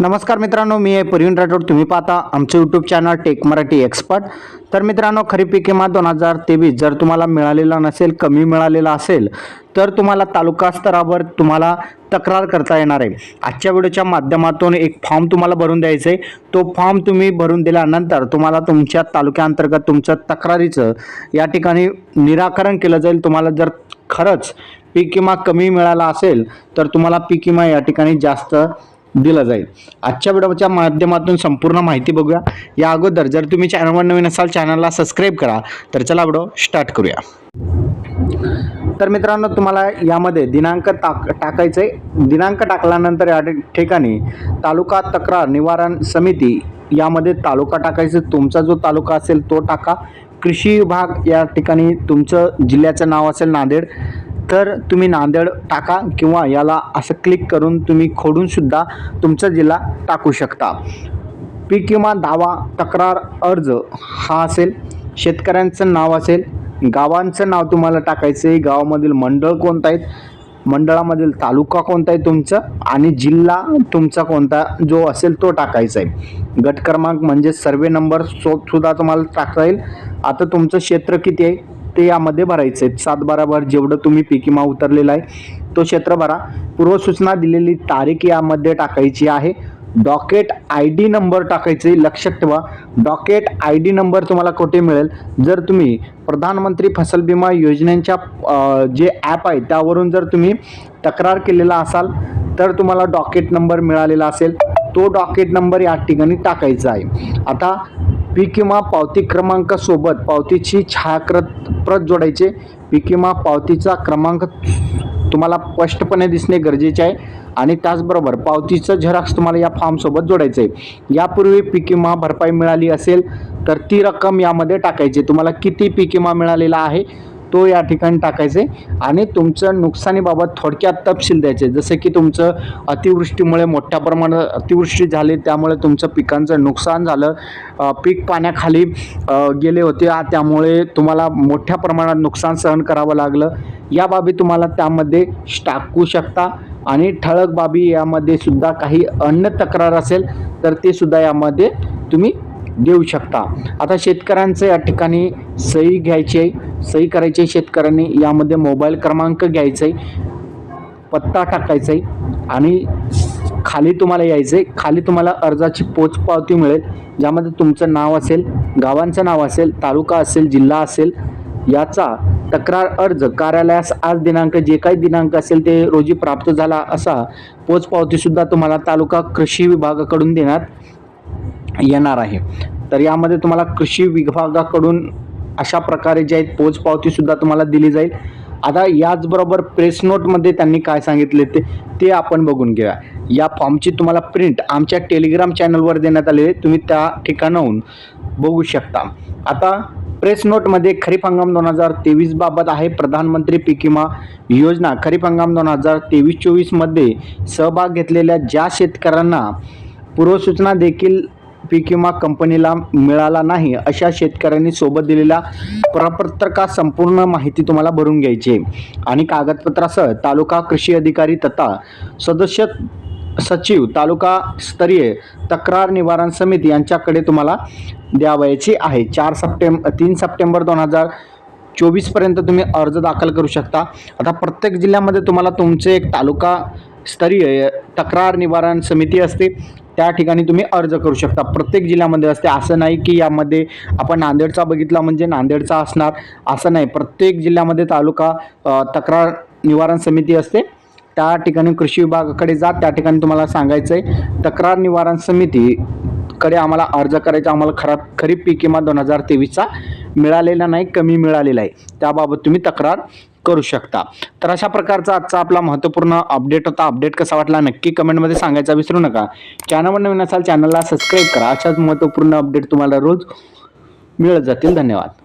नमस्कार मित्रांनो मी आहे प्रवीण राठोड. तुम्ही पाहता आमचं YouTube channel tech Marathi expert तर मित्रांनो खरीप पीक दोन हजार तेवीस जर तुम्हाला मिळालेला नसेल कमी मिळालेला असेल तर तुम्हाला तालुका स्तरावर तुम्हाला तक्रार करता येणार आहे. आजच्या व्हिडिओच्या माध्यमातून एक फॉर्म तुम्हाला भरून द्यायचा आहे तो फॉर्म तुम्ही भरून दिल्यानंतर तुम्हाला तुमच्या तालुक्याअंतर्गत तुमचं तक्रारीचं या ठिकाणी निराकरण केलं जाईल. तुम्हाला जर खरंच पीक विमा कमी मिळाला असेल तर तुम्हाला पीक विमा या ठिकाणी जास्त दिलं जाईल. आजच्या व्हिडिओच्या माध्यमातून संपूर्ण माहिती बघूया. या अगोदर जर तुम्ही चॅनलवर नवीन असाल चॅनलला सबस्क्राईब करा. तर चला व्हिडिओ स्टार्ट करूया. तर मित्रांनो तुम्हाला यामध्ये दिनांक टाक टाकायचं आहे दिनांक टाकल्यानंतर या ठिकाणी तालुका तक्रार निवारण समिती यामध्ये तालुका टाकायचं. तुमचा जो तालुका असेल तो टाका. कृषी विभाग या ठिकाणी तुमचं जिल्ह्याचं नाव असेल नांदेड. तर तुम्ही नांदेड टाका किंवा याला असं क्लिक करून तुम्ही खोडूनसुद्धा तुमचा जिल्हा टाकू शकता. पीक किंवा दावा तक्रार अर्ज हा असेल. शेतकऱ्यांचं नाव असेल. गावांचं नाव तुम्हाला टाकायचं आहे. गावामधील मंडळ कोणतं आहेत? मंडळामधील तालुका कोणता आहे तुमचं? आणि जिल्हा तुमचा कोणता? जो असेल तो टाकायचा आहे. गट क्रमांक म्हणजे सर्वे नंबर सो सुद्धा तुम्हाला टाकता येईल. आता तुमचं क्षेत्र किती आहे? ते यामध्ये भरायचं आहेत. सात बाराभर जेवढं तुम्ही पिकिमा विमा उतरलेला आहे तो क्षेत्र भरा. पूर्वसूचना दिलेली तारीख यामध्ये टाकायची आहे. डॉकेट आय डी नंबर टाकायचे लक्षात ठेवा. डॉकेट आय डी नंबर तुम्हाला कुठे मिळेल? जर तुम्ही प्रधानमंत्री फसल विमा योजनेच्या जे ॲप आहे त्यावरून जर तुम्ही तक्रार केलेला असाल तर तुम्हाला डॉकेट नंबर मिळालेला असेल. तो डॉकेट नंबर या ठिकाणी टाकायचा आहे. आता पीक विमा पावती क्रमांकासोबत पावतीची छायाकृत प्रत जोडायचे. पीक विमा पावतीचा क्रमांक तुम्हाला स्पष्टपणे दिसणे गरजेचे आहे. आणि त्याचबरोबर पावतीचं झेरॉक्स तुम्हाला या फॉर्मसोबत जोडायचं आहे यापूर्वी पीक विमा भरपाई मिळाली असेल तर ती रक्कम यामध्ये टाकायची. तुम्हाला किती पीक विमा मिळालेला आहे तो या ठिकाणी टाकायचे आणि तुमचं नुकसानीबाबत थोडक्यात तपशील द्यायचे. जसे की तुमचं अतिवृष्टीमुळे मोठ्या प्रमाणात अतिवृष्टी झाली त्यामुळे तुमचं पिकांचं नुकसान झालं. पीक पाण्याखाली गेले होते. त्यामुळे तुम्हाला मोठ्या प्रमाणात नुकसान सहन करावं लागलं. या बाबी तुम्हाला त्यामध्ये टाकू शकता आणि ठळक बाबी यामध्ये सुद्धा काही अन्य तक्रार असेल तर ते सुद्धा यामध्ये तुम्ही देऊ शकता. आता शेतकऱ्यांचं या ठिकाणी सही घ्यायची आहे. सही करायची आहे शेतकऱ्यांनी. यामध्ये मोबाईल क्रमांक घ्यायचा आहे पत्ता टाकायचा आहे आणि खाली तुम्हाला यायचं आहे. खाली तुम्हाला अर्जाची पोचपावती मिळेल ज्यामध्ये तुमचं नाव असेल गावांचं नाव असेल तालुका असेल जिल्हा असेल याचा तक्रार अर्ज कार्यालयास आज दिनांक जे काही दिनांक असेल ते रोजी प्राप्त झाला असा पोचपावतीसुद्धा तुम्हाला तालुका कृषी विभागाकडून देण्यात येणार आहे. तर यामध्ये तुम्हाला कृषी विभागाकडून अशा प्रकारे जे आहेत पोचपावतीसुद्धा तुम्हाला दिली जाईल. आता याचबरोबर प्रेस नोटमध्ये त्यांनी काय सांगितले ते ते आपण बघून घेऊया. या फॉर्मची तुम्हाला प्रिंट आमच्या टेलिग्राम चॅनलवर देण्यात आले आहे. तुम्ही त्या ठिकाणाहून बघू शकता. आता प्रेस नोटमध्ये खरीप हंगाम दोन हजार तेवीस बाबत आहे. प्रधानमंत्री पीक विमा योजना खरीप हंगाम दोन हजार तेवीस चोवीसमध्ये सहभाग घेतलेल्या ज्या शेतकऱ्यांना पूर्वसूचना देखील पीक विमा कंपनीला मिळाला नाही अशा शेतकऱ्यांनी सोबत दिलेल्या प्रपत्रका संपूर्ण माहिती तुम्हाला भरून घ्यायची आहे. आणि कागदपत्रासह तालुका कृषी अधिकारी तथा सदस्य सचिव तालुका स्तरीय तक्रार निवारण समिती यांच्याकडे तुम्हाला द्यावयाची आहे. चार सप्टेंब तीन सप्टेंबर दोन हजार चोवीसपर्यंत तुम्ही अर्ज दाखल करू शकता. आता प्रत्येक जिल्ह्यामध्ये तुम्हाला तुमचे एक तालुका स्तरीय तक्रार निवारण समिती असते. त्या ठिकाणी तुम्ही अर्ज करू शकता. प्रत्येक जिल्ह्यामध्ये असते. असं नाही की यामध्ये आपण नांदेडचा बघितला म्हणजे नांदेडचा असणार. असं नाही. प्रत्येक जिल्ह्यामध्ये तालुका तक्रार निवारण समिती असते. त्या ठिकाणी कृषी विभागाकडे जा. त्या ठिकाणी तुम्हाला सांगायचं आहे तक्रार निवारण समितीकडे आम्हाला अर्ज करायचा. आम्हाला खरा खरीप पीक किंवा दोन हजार तेवीसचा मिळालेला नाही कमी मिळालेला आहे. त्याबाबत तुम्ही तक्रार करू शकता. तर अशा प्रकारचा आजचा आपला महत्त्वपूर्ण अपडेट होता. अपडेट कसा वाटला नक्की कमेंटमध्ये सांगायचा विसरू नका. चॅनलवर नवीन असाल चॅनलला सबस्क्राईब करा. अशाच महत्त्वपूर्ण अपडेट तुम्हाला रोज मिळत जातील. धन्यवाद.